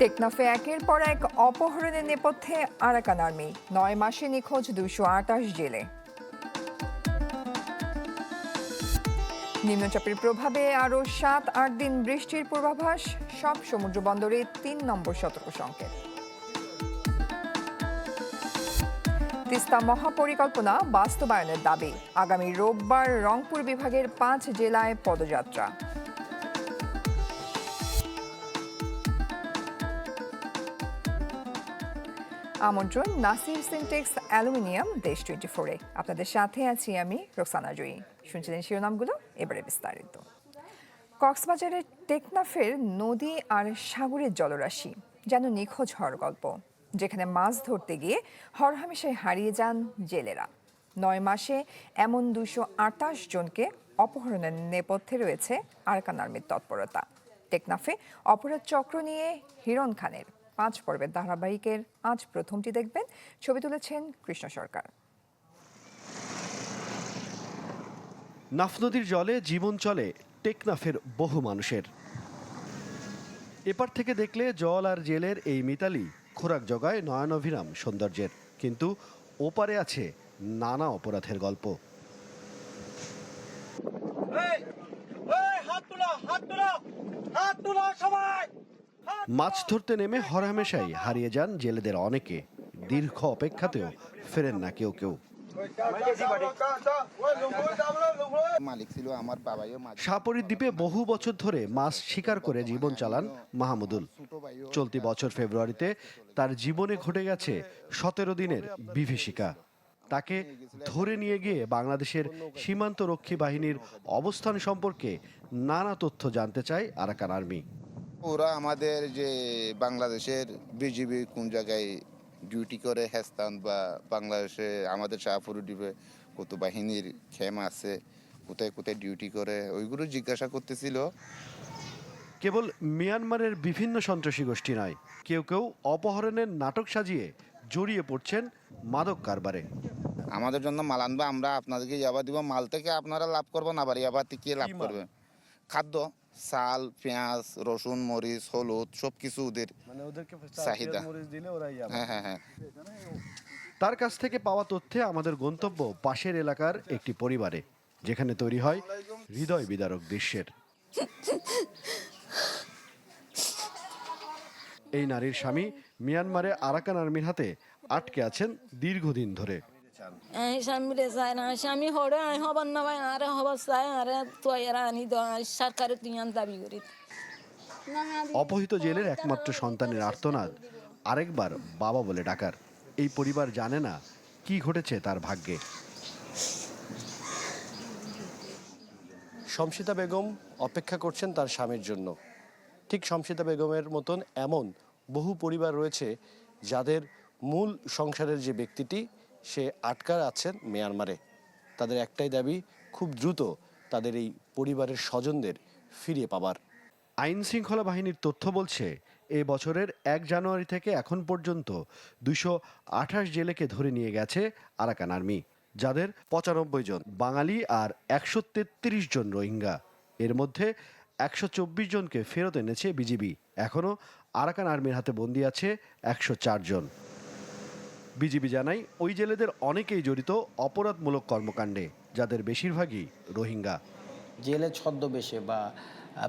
টেকনাফে একের পর এক অপহরণের নেপথ্যে আরাকান আর্মি। নয় মাসে নিখোঁজ দুশো আটাশ জেলে। নিম্নচাপের প্রভাবে আরও সাত আট দিন বৃষ্টির পূর্বাভাস, সব সমুদ্র বন্দরে তিন নম্বর সতর্ক সংকেত। তিস্তা মহাপরিকল্পনা বাস্তবায়নের দাবি। আগামী রোববার রংপুর বিভাগের পাঁচ জেলায় পদযাত্রা। আমন্ত্রণ, নাসির সিনটেক্স অ্যালুমিনিয়াম দেশ টোয়েন্টি ফোরে আপনাদের সাথে আছি আমি রোকসানা জয়ী শুনছিলেন শিরোনামগুলো, এবারে বিস্তারিত। কক্সবাজারের টেকনাফের নদী আর সাগরের জলরাশি, যেন নিখোঁজ হওয়ার গল্প, যেখানে মাছ ধরতে গিয়ে হরহামেশায় হারিয়ে যান জেলেরা। নয় মাসে এমন দুশো আটাশ জনকে অপহরণের নেপথ্যে রয়েছে আরকান আর্মির তৎপরতা। টেকনাফে অপরাধ চক্র নিয়ে হিরণ খানের পাঁচ পর্বের ধারাবাহিকের, আজ প্রথমটি দেখবেন। ছবি তুলেছেন কৃষ্ণ সরকার। নাফ নদীর জলে জীবন চলে টেকনাফের বহু মানুষের। এপার থেকে দেখলে জল আর জেলের এই মিতালি, খোরাক জগায় নয়নভিরাম সৌন্দর্যের। কিন্তু ওপারে আছে নানা অপরাধের গল্প এই এই হাত তোলো হাত তোলো হাত তোলো সবাই মাছ ধরতে নেমে হরহামেশাই হারিয়ে যান জেলেদের অনেকে। দীর্ঘ অপেক্ষাতেও ফেরেন না কেউ কেউ। মালিক ছিল আমার বাবাইও মাঝে। সাপরির দ্বীপে বহু বছর ধরে মাছ শিকার করে জীবন চালান মাহমুদুল। চলতি বছর ফেব্রুয়ারিতে তার জীবনে ঘটে গেছে সতেরো দিনের বিভীষিকা। তাকে ধরে নিয়ে গিয়ে বাংলাদেশের সীমান্ত রক্ষী বাহিনীর অবস্থান সম্পর্কে নানা তথ্য জানতে চায় আরাকান আর্মি। ওরা আমাদের যে বাংলাদেশের বিজিবি কোন জায়গায় ডিউটি করে হেস্তান বা বাংলাদেশে আমাদের শাহপুর দ্বীপে কত বাহিনীর খেম আছে কোথায় কোথায় ডিউটি করে ওইগুলো জিজ্ঞাসা করতেছিল। কেবল মিয়ানমারের বিভিন্ন সন্ত্রাসী গোষ্ঠী নয় কেউ কেউ অপহরণের নাটক সাজিয়ে জড়িয়ে পড়ছেন মাদক কারবারে। আমাদের জন্য মাল আনবে আমরা আপনাদেরকে ইয়াবা দিব মাল থেকে আপনারা লাভ করবেন আবার ইয়াবা থেকে লাভ করবেন খাদ্য। চাল পেঁয়াজ রসুন মরিচ হলুদ সব কিছু ওদের মানে চাহিদা। হ্যাঁ হ্যাঁ হ্যাঁ। তার কাছ থেকে পাওয়া তথ্যে আমাদের গন্তব্য পাশের এলাকার একটি পরিবারে যেখানে তৈরি হয় হৃদয় বিদারক দৃশ্যের। এই নারীর স্বামী মিয়ানমারে আরাকান আর্মির হাতে আটকে আছেন দীর্ঘদিন ধরে। স্বামীরে না স্বামী হরে আই হবার না ভাই আরে হবার চায় আরে আনি দ সরকারে তুই দাবি করি অপহৃত জেলের একমাত্র সন্তানের আর্তনাদ আরেকবার বাবা বলে ডাকার। এই পরিবার জানে না কি ঘটেছে তার ভাগ্যে। শমসিতা বেগম অপেক্ষা করছেন তার স্বামীর জন্য। ঠিক শমসিতা বেগমের মতন এমন বহু পরিবার রয়েছে যাদের মূল সংসারের যে ব্যক্তিটি সে আটকার আছেন মিয়ানমারে। তাদের একটাই দাবি, খুব দ্রুত তাদের এই পরিবারের স্বজনদের ফিরিয়ে পাবার। আইন শৃঙ্খলা বাহিনীর তথ্য বলছে, এ বছরের এক জানুয়ারি থেকে এখন পর্যন্ত দুশো আঠাশ জেলেকে ধরে নিয়ে গেছে আরাকান আর্মি, যাদের পঁচানব্বই জন বাঙালি আর একশো তেত্রিশ জন রোহিঙ্গা। এর মধ্যে একশো চব্বিশ জনকে ফেরত এনেছে বিজিবি। এখনও আরাকান আর্মির হাতে বন্দি আছে একশো চার জন। বিজিবি জানাই ওই জেলেদের অনেকেই জড়িত অপরাধমূলক কর্মকাণ্ডে, যাদের বেশিরভাগই রোহিঙ্গা। জেলে ছদ্মবেশে বা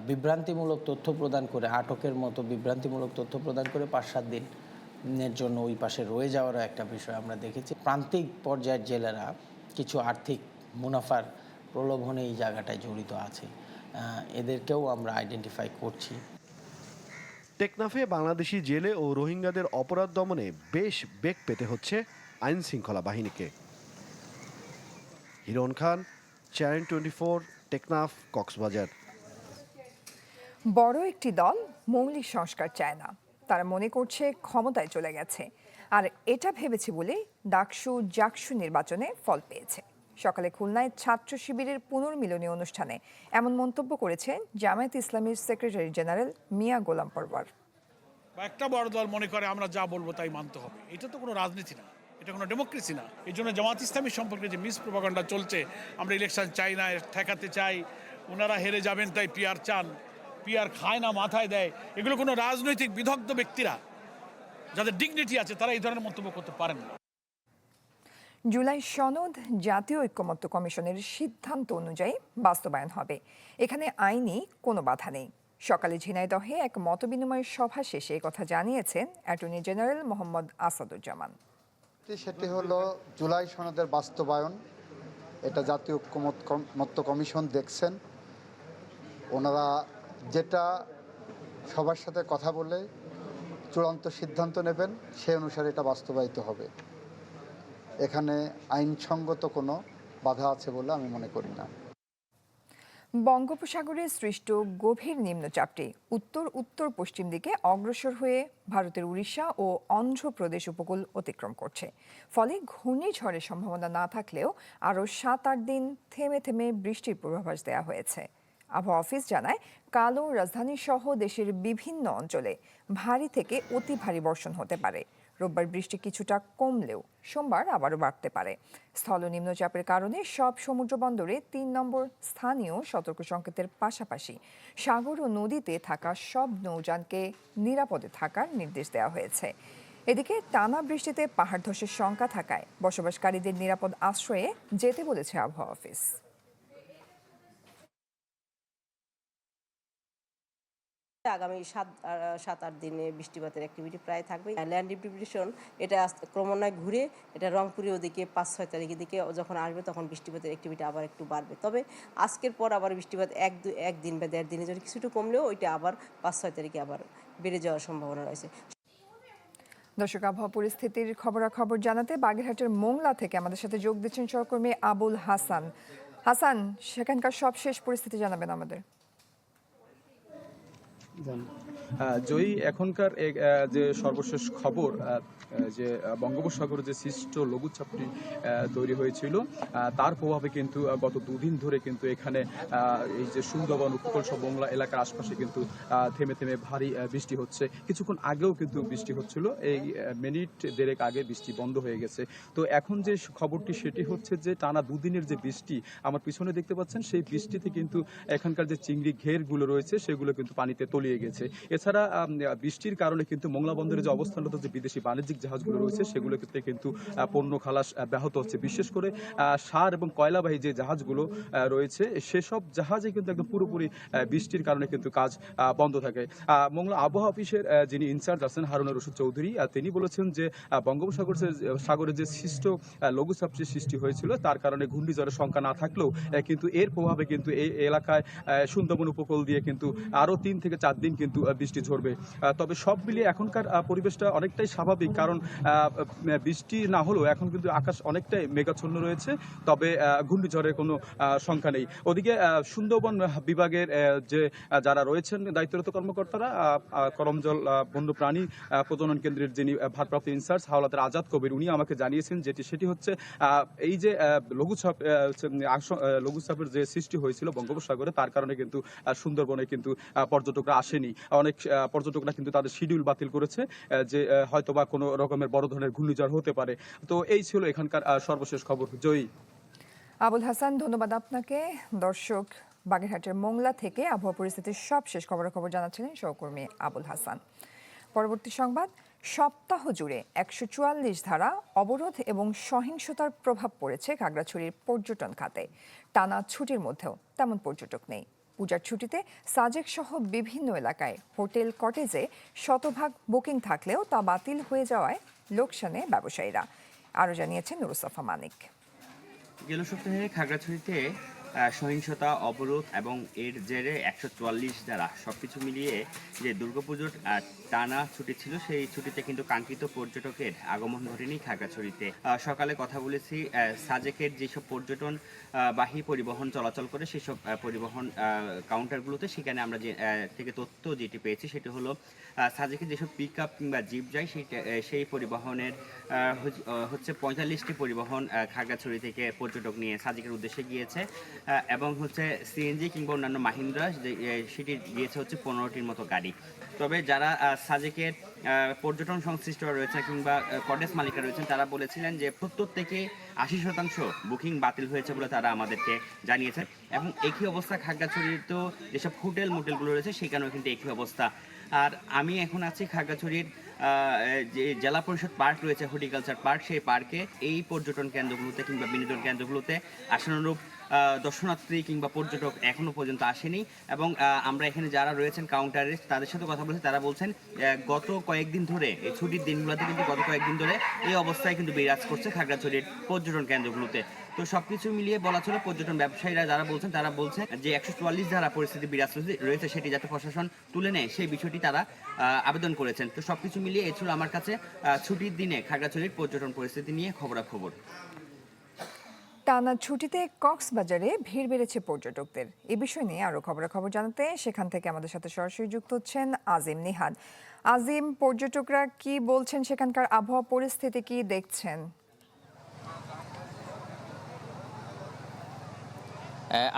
বিভ্রান্তিমূলক তথ্য প্রদান করে, আটকের মতো বিভ্রান্তিমূলক তথ্য প্রদান করে পাঁচ সাত দিনের জন্য ওই পাশে রয়ে যাওয়ারও একটা বিষয় আমরা দেখেছি। প্রান্তিক পর্যায়ের জেলেরা কিছু আর্থিক মুনাফার প্রলোভনে এই জায়গাটায় জড়িত আছে। এদেরকেও আমরা আইডেন্টিফাই করছি। টেকনাফে বাংলাদেশি জেলে ও রোহিঙ্গাদের অপরাধ দমনে বেশ বেগ পেতে হচ্ছে আইন শৃঙ্খলা বাহিনীকে। Hiron Khan, channel twenty four, Teknaf, Cox's Bazar. বড় একটি দল, মৌলিক সংস্কার চায় না। তারা মনে করছে ক্ষমতায় চলে গেছে। আর এটা ভেবেছে বলে ডাকসু জাকসু নির্বাচনে ফল পেয়েছে। সকালে খুলনায় ছাত্র শিবিরের পুনর্মিলনী অনুষ্ঠানে এমন মন্তব্য করেছেন জামায়াত ইসলামীর সেক্রেটারি জেনারেল মিয়া গোলাম পরওয়ার। বা একটা বড় দল মনে করে আমরা যা বলব তাই মানতে হবে। এটা তো কোনো রাজনীতি না। এটা কোনো ডেমোক্রেসি না। এই জন্য জামাত ইসলামী সম্পর্কে যে মিস প্রপাগান্ডা চলছে, আমরা ইলেকশন চাই না ঠেকাতে চাই ওনারা হেরে যাবেন তাই পিয়ার চান পিয়ার খায় না, মাথায় দেয়, এগুলো কোনো রাজনৈতিক বিদগ্ধ ব্যক্তিরা, যাদের ডিগনিটি আছে, তারা এই ধরনের মন্তব্য করতে পারেন না। জুলাই সনদ জাতীয় ঐক্যমত্য কমিশনের সিদ্ধান্ত অনুযায়ী বাস্তবায়ন হবে। এখানে আইনি কোনো বাধা নেই। সকালে ঝিনাইদহে এক মতবিনিময় সভা শেষে কথা জানিয়েছেন অ্যাটর্নি জেনারেল মোহাম্মদ আসাদুজ্জামান। সেটি হলো জুলাই সনদের বাস্তবায়ন। এটা জাতীয় ঐক্যমত কমিশন দেখছেন। ওনারা যেটা সবার সাথে কথা বলে চূড়ান্ত সিদ্ধান্ত নেবেন, সে অনুসারে এটা বাস্তবায়িত হবে। এখানে আইনসঙ্গত কোনো বাধা আছে বলে আমি মনে করি না। বঙ্গোপসাগরে সৃষ্ট গভীর নিম্নচাপটি উত্তর উত্তর পশ্চিম দিকে অগ্রসর হয়ে ভারতের উড়িষ্যা ও অন্ধ্রপ্রদেশ উপকূল অতিক্রম করছে। ফলে ঘূর্ণিঝড়ের সম্ভাবনা না থাকলেও আরও সাত, আট দিন থেমে থেমে বৃষ্টির পূর্বাভাস দেওয়া হয়েছে। আবহাওয়া অফিস জানায়, কালো রাজধানী সহ দেশের বিভিন্ন অঞ্চলে ভারী থেকে অতি ভারী বর্ষণ হতে পারে। রোববার বৃষ্টি কিছুটা কমলেও সোমবার আবারও বাড়তে পারে। স্থল নিম্নচাপের কারণে সব সমুদ্র বন্দরে তিন নম্বর স্থানীয় সতর্ক সংকেতের পাশাপাশি সাগর ও নদীতে থাকা সব নৌযানকে নিরাপদে থাকার নির্দেশ দেওয়া হয়েছে। এদিকে টানা বৃষ্টিতে পাহাড় ধসের শঙ্কা থাকায় বসবাসকারীদের নিরাপদ আশ্রয়ে যেতে বলেছে আবহাওয়া অফিস। আগামী সাত সাত, আট দিনে বৃষ্টিপাতের অ্যাক্টিভিটি প্রায় থাকবে ল্যান্ড ডিপ্রিপিটেশন এটা ক্রমান্বয়ে ঘুরে এটা রংপুরের ওদিকে পাঁচ, ছয় তারিখের দিকে যখন আসবে তখন বৃষ্টিপাতের অ্যাক্টিভিটি আবার একটু বাড়বে। তবে আজকের পর আবার বৃষ্টিপাত এক, দু একদিন বা দেড় দিনের জন্য কিছুটা কমলেও ওইটা আবার পাঁচ, ছয় তারিখে আবার বেড়ে যাওয়ার সম্ভাবনা রয়েছে। দর্শক, আবহাওয়া পরিস্থিতির খবরাখবর জানাতে বাগেরহাটের মোংলা থেকে আমাদের সাথে যোগ দিচ্ছেন সহকর্মী আবুল হাসান। হাসান, সেখানকার সব শেষ পরিস্থিতি জানাবেন আমাদের। জানি জয়ী এখনকার যে সর্বশেষ খবর যে বঙ্গোপসাগরে যে সৃষ্ট লঘুচাপটি তৈরি হয়েছিল তার প্রভাবে কিন্তু গত দুদিন ধরে কিন্তু এখানে এই যে সুন্দরবন, উপকূল সব বাংলা এলাকার আশপাশে কিন্তু থেমে থেমে ভারী বৃষ্টি হচ্ছে। কিছুক্ষণ আগেও কিন্তু বৃষ্টি হচ্ছিল, এই মিনিট দেড়েক আগে বৃষ্টি বন্ধ হয়ে গেছে। তো এখন যে খবরটি, সেটি হচ্ছে যে টানা দুদিনের যে বৃষ্টি, আমার পিছনে দেখতে পাচ্ছেন, সেই বৃষ্টিতে কিন্তু এখানকার যে চিংড়ি ঘেরগুলো রয়েছে, সেগুলো কিন্তু পানিতে তলিয়ে গেছে। এছাড়া বৃষ্টির কারণে কিন্তু মোংলা বন্দরে যে অবস্থানরত যে বিদেশি বাণিজ্যিক জাহাজগুলো রয়েছে, সেগুলো ক্ষেত্রে কিন্তু পণ্য খালাস ব্যাহত হচ্ছে। বিশেষ করে সার এবং কয়লাবাহী যে জাহাজগুলো রয়েছে, সেসব জাহাজে কিন্তু একদম পুরোপুরি বৃষ্টির কারণে কিন্তু কাজ বন্ধ থাকে। মোংলা আবহাওয়া অফিসের যিনি ইনচার্জ আছেন হারুন রশিদ চৌধুরী তিনি বলেছেন যে বঙ্গোপসাগর সাগরে যে সৃষ্ট লঘুচাপ যে সৃষ্টি হয়েছিল, তার কারণে ঘূর্ণিঝড়ের সংখ্যা না থাকলেও কিন্তু এর প্রভাবে কিন্তু এই এলাকায় সুন্দরবন উপকূল দিয়ে কিন্তু আরও তিন থেকে চার দিন কিন্তু বৃষ্টি ঝরবে। তবে সব মিলিয়ে এখনকার পরিবেশটা অনেকটাই স্বাভাবিক। কারণ বৃষ্টি না হলেও এখন কিন্তু আকাশ অনেকটাই মেঘাচ্ছন্ন রয়েছে, তবে ঘূর্ণিঝড়ের কোনো সংখ্যা নেই। ওদিকে সুন্দরবন বিভাগের যে যারা রয়েছেন দায়িত্বরত কর্মকর্তারা করমজল বন্যপ্রাণী প্রজনন কেন্দ্রের যিনি ভারপ্রাপ্ত ইনচার্জ হাওলাতের আজাদ কবির, উনি আমাকে জানিয়েছেন যেটি, সেটি হচ্ছে এই যে লঘুচাপ লঘুচাপের যে সৃষ্টি হয়েছিল বঙ্গোপসাগরে, তার কারণে কিন্তু সুন্দরবনে কিন্তু পর্যটকরা আসেনি। অনেক পর্যটকরা কিন্তু তাদের শিডিউল বাতিল করেছে যে হয়তোবা কোনো রকমের বড় ধরনের ঘূর্ণিঝড় হতে পারে। তো এই ছিল এখানকার সর্বশেষ খবর। জয়ী। আবুল হাসান, ধন্যবাদ আপনাকে। দর্শক, বাগেরহাটের মোংলা থেকে আবহাওয়া পরিস্থিতির সব শেষ সবশেষ খবরাখবর জানাচ্ছিলেন সহকর্মী আবুল হাসান। পরবর্তী সংবাদ, সপ্তাহ জুড়ে একশো চুয়াল্লিশ ধারা অবরোধ এবং সহিংসতার প্রভাব পড়েছে খাগড়াছড়ির পর্যটন খাতে। টানা ছুটির মধ্যেও তেমন পর্যটক নেই। পূজার ছুটিতে সাজেক সহ বিভিন্ন এলাকায় হোটেল, কটেজে শতভাগ বুকিং থাকলেও তা বাতিল হয়ে যাওয়ায় লোকসানে ব্যবসায়ীরা। আরও জানিয়েছেন নুরুসফা মানিক। গেল সপ্তাহে খাগড়াছড়িতে সহিংসতা অবরোধ এবং এর জেরে একশো চুয়াল্লিশ দ্বারা সব কিছু মিলিয়ে যে দুর্গাপুজোর টানা ছুটি ছিল সেই ছুটিতে কিন্তু কাঙ্ক্ষিত পর্যটকের আগমন ঘটেনি খাগড়াছড়িতে। আহ, সকালে কথা বলেছি সাজেকের যেসব পর্যটন বাহী পরিবহন চলাচল করে সেসব পরিবহন কাউন্টারগুলোতে সেখানে আমরা যে থেকে তথ্য যেটি পেয়েছি সেটি হলো সাজেকে যেসব পিক আপ কিংবা জিপ যায় সেই সেই পরিবহনের হচ্ছে পঁয়তাল্লিশটি পরিবহন আহ, খাগড়াছড়ি থেকে পর্যটক নিয়ে সাজেকের উদ্দেশ্যে গিয়েছে। এবং হচ্ছে সিএনজি কিংবা অন্যান্য মাহিন্দ্রা সেটি গিয়েছে হচ্ছে পনেরোটির মতো গাড়ি। তবে যারা সাজেকের পর্যটন সংশ্লিষ্ট রয়েছে কিংবা কটেজ মালিকরা রয়েছেন, তারা বলেছিলেন যে সত্তর থেকে আশি শতাংশ বুকিং বাতিল হয়েছে বলে তারা আমাদেরকে জানিয়েছেন। এবং একই অবস্থা খাগড়াছড়ির তো যেসব হোটেল মোটেলগুলো রয়েছে, সেখানেও কিন্তু একই অবস্থা। আর আমি এখন আছি খাগড়াছড়ির যে জেলা পরিষদ পার্ক রয়েছে, হর্টিকালচার পার্ক, সেই পার্কে এই পর্যটন কেন্দ্রগুলোতে কিংবা বিনোদন কেন্দ্রগুলোতে আশানুরূপ দর্শনার্থী কিংবা পর্যটক এখনও পর্যন্ত আসেনি। এবং আমরা এখানে যারা রয়েছেন কাউন্টারে তাদের সাথে কথা বলছি। তারা বলছেন গত কয়েকদিন ধরে, এই ছুটির দিনগুলোতে কিন্তু গত কয়েকদিন ধরে এই অবস্থায় কিন্তু বিরাজ করছে খাগড়াছড়ির পর্যটন কেন্দ্রগুলোতে। তো সবকিছু মিলিয়ে বলা ছিল পর্যটন ব্যবসায়ীরা যারা বলছেন, তারা বলছেন যে একশো চুয়াল্লিশ ধারা পরিস্থিতি বিরাজ রয়েছে- সেটি যাতে প্রশাসন তুলে নেয়, সেই বিষয়টি তারা আবেদন করেছেন। তো সবকিছু মিলিয়ে এ ছিল আমার কাছে ছুটির দিনে খাগড়াছড়ির পর্যটন পরিস্থিতি নিয়ে খবরাখবর। টানা ছুটিতে কক্সবাজারে ভিড় বেড়েছে পর্যটকদের। এ বিষয় নিয়ে আরও খবরাখবর জানাতে সেখান থেকে আমাদের সাথে সরাসরি যুক্ত হচ্ছেন আজিম নিহাদ আজিম, পর্যটকরা কি বলছেন সেখানকার আবহাওয়া পরিস্থিতি কি দেখছেন?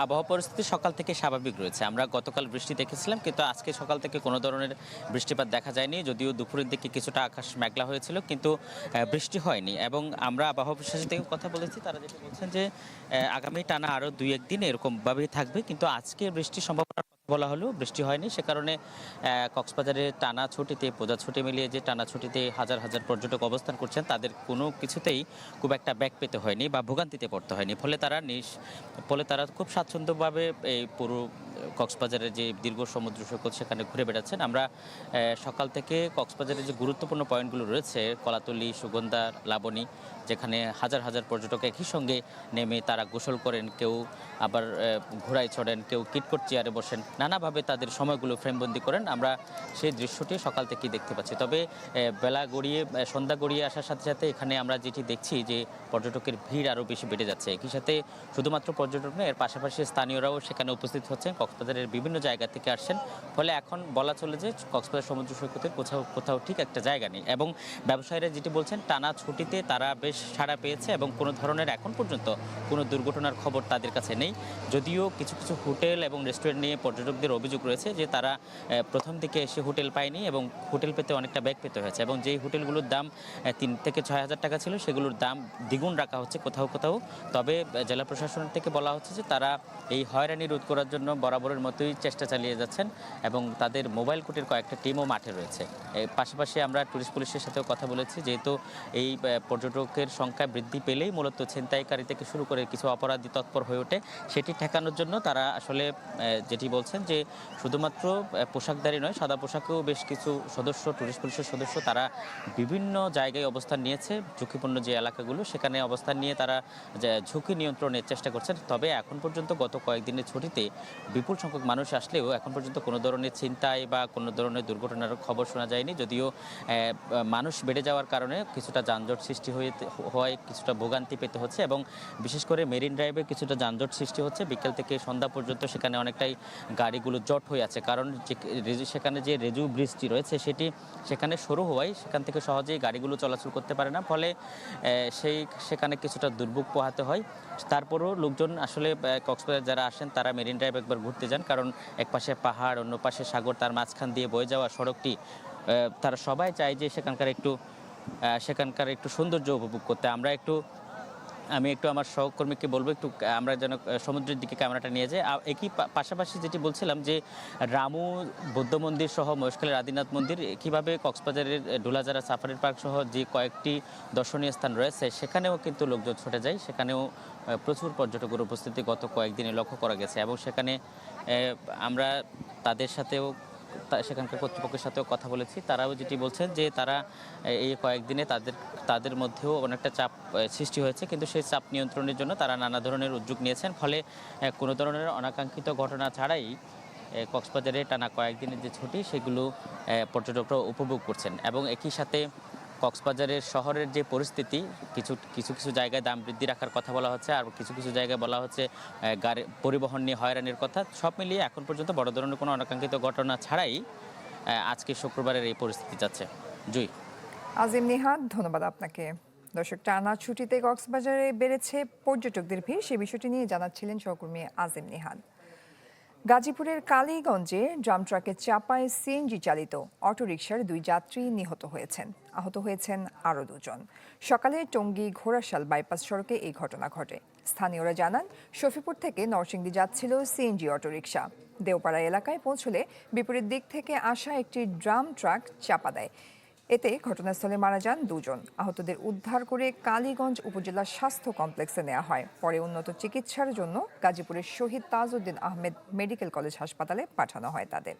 আবহাওয়া পরিস্থিতি সকাল থেকে স্বাভাবিক রয়েছে। আমরা গতকাল বৃষ্টি দেখেছিলাম, কিন্তু আজকে সকাল থেকে কোনো ধরনের বৃষ্টিপাত দেখা যায়নি। যদিও দুপুরের দিকে কিছুটা আকাশ মেঘলা হয়েছিল, কিন্তু বৃষ্টি হয়নি। এবং আমরা আবহাওয়া বিশ্বাসের থেকে কথা বলেছি, তারা যেটা বলছেন যে আগামী টানা আরও দুই একদিন এরকমভাবেই থাকবে, কিন্তু আজকে বৃষ্টি সম্ভাবনার কথা বলা হলেও বৃষ্টি হয়নি। সে কারণে কক্সবাজারে টানা ছুটিতে পূজা ছুটি মিলিয়ে যে টানা ছুটিতে হাজার হাজার পর্যটক অবস্থান করছেন, তাদের কোনো কিছুতেই খুব একটা ব্যাক পেতে হয়নি বা ভোগান্তিতে পড়তে হয়নি। ফলে তারা নিস, ফলে তারা খুব স্বাচ্ছন্দ্যভাবে এই পুরো, কক্সবাজারের যে দীর্ঘ সমুদ্র সৈকত সেখানে ঘুরে বেড়াচ্ছেন। আমরা সকাল থেকে কক্সবাজারের যে গুরুত্বপূর্ণ পয়েন্টগুলো রয়েছে, কলাতলি, সুগন্ধা, লাবণী, যেখানে হাজার হাজার পর্যটক একই সঙ্গে নেমে তারা গোসল করেন, কেউ আবার ঘোড়ায় চড়েন, কেউ কিটকট চেয়ারে বসেন নানাভাবে তাদের সময়গুলো ফ্রেমবন্দি করেন। আমরা সেই দৃশ্যটি সকাল থেকেই দেখতে পাচ্ছি। তবে বেলা গড়িয়ে সন্ধ্যা গড়িয়ে আসার সাথে সাথে এখানে আমরা যেটি দেখছি যে পর্যটকের ভিড় আরও বেশি বেড়ে যাচ্ছে। একই সাথে শুধুমাত্র পর্যটক নয়, এর পাশাপাশি স্থানীয়রাও সেখানে উপস্থিত হচ্ছেন। কক্সবাজারের বিভিন্ন জায়গা থেকে আসছেন। ফলে এখন বলা চলে যে কক্সবাজার সমুদ্র সৈকতের কোথাও কোথাও ঠিক একটা জায়গা নেই এবং ব্যবসায়ীরা যেটি বলছেন, টানা ছুটিতে তারা বেশ সাড়া পেয়েছে এবং কোনো ধরনের এখন পর্যন্ত কোনো দুর্ঘটনার খবর তাদের কাছে নেই। যদিও কিছু কিছু হোটেল এবং রেস্টুরেন্ট নিয়ে পর্যটকদের অভিযোগ রয়েছে যে তারা প্রথম দিকে এসে হোটেল পায়নি এবং হোটেল পেতে অনেকটা ব্যাগ পেতে হয়েছে এবং যেই হোটেলগুলোর দাম তিন থেকে ছয় হাজার টাকা ছিল সেগুলোর দাম দ্বিগুণ রাখা হচ্ছে কোথাও কোথাও। তবে জেলা প্রশাসন থেকে বলা হচ্ছে যে তারা এই হয়রানি রোধ করার জন্য বরাবরের মতোই চেষ্টা চালিয়ে যাচ্ছেন এবং তাদের মোবাইল কোর্টের কয়েকটা টিমও মাঠে রয়েছে। পাশাপাশি আমরা টুরিস্ট পুলিশের সাথেও কথা বলেছি, যেহেতু এই পর্যটকের সংখ্যা বৃদ্ধি পেলেই মূলত ছিনতাইকারী থেকে শুরু করে কিছু অপরাধী তৎপর হয়ে ওঠে, সেটি ঠেকানোর জন্য তারা আসলে যেটি বলছেন যে শুধুমাত্র পোশাকধারী নয়, সাদা পোশাকেও বেশ কিছু সদস্য, টুরিস্ট পুলিশের সদস্য তারা বিভিন্ন জায়গায় অবস্থান নিয়েছে, ঝুঁকিপূর্ণ যে এলাকাগুলো, সেখানে অবস্থান নিয়ে তারা ঝুঁকি নিয়ন্ত্রণের চেষ্টা করছেন। তবে এখন পর্যন্ত গত কয়েকদিনের ছুটিতে বিপুল সংখ্যক মানুষ আসলেও এখন পর্যন্ত কোনো ধরনের চিন্তায় বা কোনো ধরনের দুর্ঘটনার খবর শোনা যায়নি। যদিও মানুষ বেড়ে যাওয়ার কারণে কিছুটা যানজট সৃষ্টি হয়ে হয় কিছুটা ভোগান্তি পেতে হচ্ছে এবং বিশেষ করে মেরিন ড্রাইভে কিছুটা যানজট সৃষ্টি হচ্ছে। বিকেল থেকে সন্ধ্যা পর্যন্ত সেখানে অনেকটাই গাড়িগুলো জট হয়ে আছে। কারণ সেখানে যে রেজু ব্রিজটি রয়েছে, সেটি সেখানে সরু হওয়ায় সেখান থেকে সহজেই গাড়িগুলো চলাচল করতে পারে না। ফলে সেই সেখানে কিছুটা দুর্ভোগ পোহাতে হয়। তারপরেও লোকজন আসলে কক্সবাজার যারা আসেন, তারা মেরিন ড্রাইভ একবার ঘুরতে যান। কারণ এক পাশে পাহাড়, অন্য পাশে সাগর, তার মাঝখান দিয়ে বয়ে যাওয়া সড়কটি তারা সবাই চায় যে সেখানকার একটু সেখানকার একটু সৌন্দর্য উপভোগ করতে। আমরা একটু আমি একটু আমার সহকর্মীকে বলব, একটু আমরা যেন সমুদ্রের দিকে ক্যামেরাটা নিয়ে যাই। আ- একই পাশাপাশি যেটি বলছিলাম যে, রামু বৌদ্ধ মন্দির সহ মহেশখালের আদিনাথ মন্দির, কীভাবে কক্সবাজারের ডুলাজারা সাফারির পার্ক সহ যে কয়েকটি দর্শনীয় স্থান রয়েছে, সেখানেও কিন্তু লোকজন ছুটে যায়। সেখানেও প্রচুর পর্যটকের উপস্থিতি গত কয়েকদিনে লক্ষ্য করা গেছে এবং সেখানে আমরা তাদের সাথেও সেখানকার কর্তৃপক্ষের সাথেও কথা বলেছি। তারাও যেটি বলছেন যে তারা এই কয়েকদিনে তাদের তাদের মধ্যেও অনেকটা চাপ সৃষ্টি হয়েছে। কিন্তু সেই চাপ নিয়ন্ত্রণের জন্য তারা নানা ধরনের উদ্যোগ নিয়েছেন। ফলে কোনো ধরনের অনাকাঙ্ক্ষিত ঘটনা ছাড়াই কক্সবাজারে টানা কয়েকদিনের যে ছুটি, সেগুলো পর্যটকরা উপভোগ করছেন। এবং একই সাথে কক্সবাজারের শহরের যে পরিস্থিতি, কিছু কিছু কিছু জায়গায় দাম বৃদ্ধি রাখার কথা বলা হচ্ছে আর কিছু কিছু জায়গায় বলা হচ্ছে গাড়ি, পরিবহন নিয়ে হয়রানির কথা। সব মিলিয়ে এখন পর্যন্ত বড় ধরনের কোনো অনাকাঙ্ক্ষিত ঘটনা ছাড়াই আজকে শুক্রবারের এই পরিস্থিতি যাচ্ছে। জুই। আজিম নিহাদ ধন্যবাদ আপনাকে। দর্শক, টানা ছুটিতে কক্সবাজারে বেড়েছে পর্যটকদের ভিড়। সে বিষয়টি নিয়ে জানাচ্ছিলেন সহকর্মী আজিম নিহাদ গাজীপুরের কালীগঞ্জে ড্রাম ট্রাকের চাপায় সিএনজি চালিত অটোরিকশার দুই যাত্রী নিহত হয়েছেন। আহত হয়েছেন আরও দুজন। সকালে টঙ্গী ঘোড়াশাল বাইপাস সড়কে এই ঘটনা ঘটে। স্থানীয়রা জানান, শফিপুর থেকে নরসিংদী যাচ্ছিল সিএনজি অটোরিকশা। দেওপাড়া এলাকায় পৌঁছলে বিপরীত দিক থেকে আসা একটি ড্রাম ট্রাক চাপা দেয়। এতে ঘটনাস্থলে মারা যান দুজন। আহতদের উদ্ধার করে কালীগঞ্জ উপজেলা স্বাস্থ্য কমপ্লেক্সে নেওয়া হয়। পরে উন্নত চিকিৎসার জন্য গাজীপুরের শহীদ তাজউদ্দিন আহমেদ মেডিকেল কলেজ হাসপাতালে পাঠানো হয় তাদের।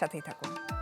সাথেই থাকুন।